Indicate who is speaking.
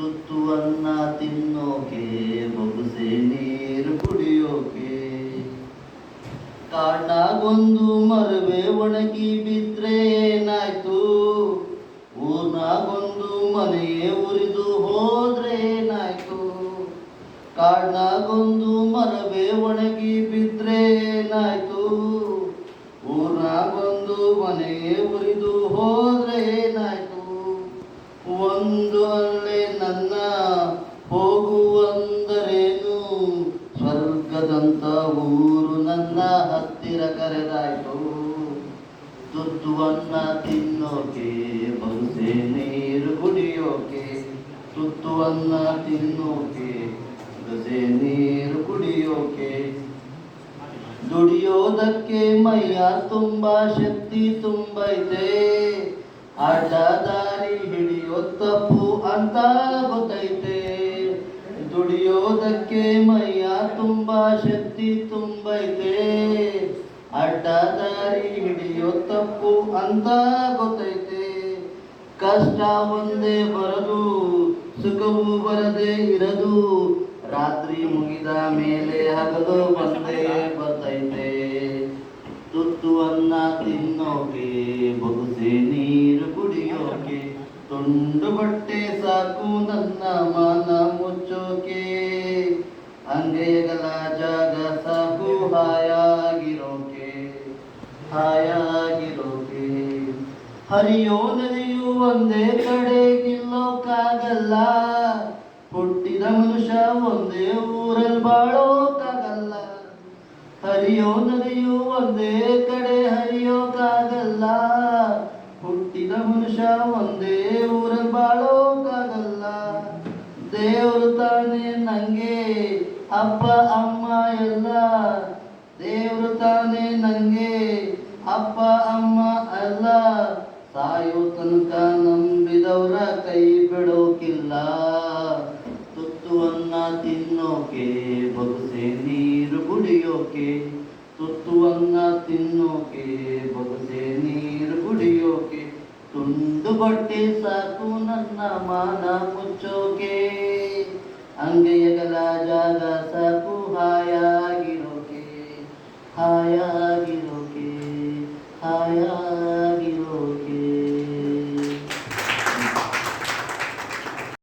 Speaker 1: ತುತ್ತು ಅನ್ನ ತಿನ್ನೋಕೆ, ಬೊಗಸೆ ನೀರು ಕುಡಿಯೋಕೆ. ಕಾಡ್ನಾಗೊಂದು ಮರವೆ ಒಣಗಿ ಬಿದ್ರೆ ಏನಾಯ್ತು? ಊರ್ನಾಗೊಂದು ಮನೆಯೇ ಉರಿದು ಹೋದ್ರೆ ಏನಾಯ್ತು? ಕಾಡ್ನಾಗೊಂದು ಮರವೆ ಒಣಗಿ ಬಿದ್ರೆ ನನ್ನ ಹತ್ತಿರ ಕರೆದಾಯ್ತು. ತುತ್ತುವನ್ನ ತಿನ್ನೋಕೆ ಬರುಸೆ ನೀರು ಕುಡಿಯೋಕೆ. ತುತ್ತುವನ್ನ ತಿನ್ನೋಕೆ ಬರುಸೆ ನೀರು ಕುಡಿಯೋಕೆ. ದುಡಿಯೋದಕ್ಕೆ ಮೈಯ ತುಂಬಾ ಶಕ್ತಿ ತುಂಬೈತೆ ಅಡ್ಡ ದಾರಿ ಹಿಡಿಯೋ ತಪ್ಪು ದುಡಿಯೋದಕ್ಕೆ ಮೈಯ ತುಂಬಾ ಶಕ್ತಿ ತುಂಬೈತೆ. ಅಡ್ಡ ದಾರಿ ಹಿಡಿಯೋ ತಪ್ಪು ಅಂತ ಗೊತ್ತೈತೆ. ಕಷ್ಟ ಒಂದೇ ಬರದು, ಸುಖವೂ ಬರದೆ ಇರದು. ರಾತ್ರಿ ಮುಗಿದ ಮೇಲೆ ಹಗಲು ಬಂದೇ ಬರ್ತೈತೆ. ತುತ್ತು ಅನ್ನ ತಿನ್ನೋಕೆ, ಬೊಗಸೆ ನೀರು ಕುಡಿಯೋಕೆ, ತುಂಡು ಬಟ್ಟೆ ಸಾಕು ನನ್ನ ಮನ. ಮುಚ್ಚೋಕೆ ಅಂಗೈಗಳ ಜಾಗ ಸಾಕು ಹಾಯಾಗಿರೋಕೆ ಹಾಯಾಗಿರೋಕೆ ಹರಿಯೋ ನದಿಯು ಒಂದೇ ಕಡೆ ನಿಲ್ಲೋಕಾಗಲ್ಲ ಹುಟ್ಟಿದ ಮನುಷ್ಯ ಒಂದೇ ಊರಲ್ಲಿ ಬಾಳೋಕಾಗಲ್ಲ ಹರಿಯೋ ನದಿಯು ಒಂದೇ ಕಡೆ ಹರಿಯೋಕ್ಕಾಗಲ್ಲ ಹುಟ್ಟಿದ ಮನುಷ್ಯ ಒಂದೇ ಊರಲ್ಲಿ ಬಾಳೋಕ್ಕಾಗಲ್ಲ ದೇವರು ತಾನೇ ನಂಗೆ ಅಪ್ಪ ಅಮ್ಮ ಎಲ್ಲ, ದೇವರು ತಾನೆ ನಂಗೆ. ಅಪ್ಪ ಅಮ್ಮ ಅಲ್ಲ, ಸಾಯೋ ತನಕ ನಂಬಿದವರ ಕೈ ಬಿಡೋಕಿಲ್ಲ. ತುತ್ತು ಅನ್ನ ತಿನ್ನೋಕೆ, ಬೊಗಸೆ ನೀರು ಕುಡಿಯೋಕೆ. ತುತ್ತು ಅನ್ನ ತಿನ್ನೋಕೆ, ಬೊಗಸೆ ನೀರು ಕುಡಿಯೋಕೆ. ತುಂಡು ಬಟ್ಟೆ ಸಾಕು ನನ್ನ ಮಾನ ಮುಚ್ಚೋಕೆ. ಅಂಗೈಯಗಲ ಜಾಗ ಸಾಕು.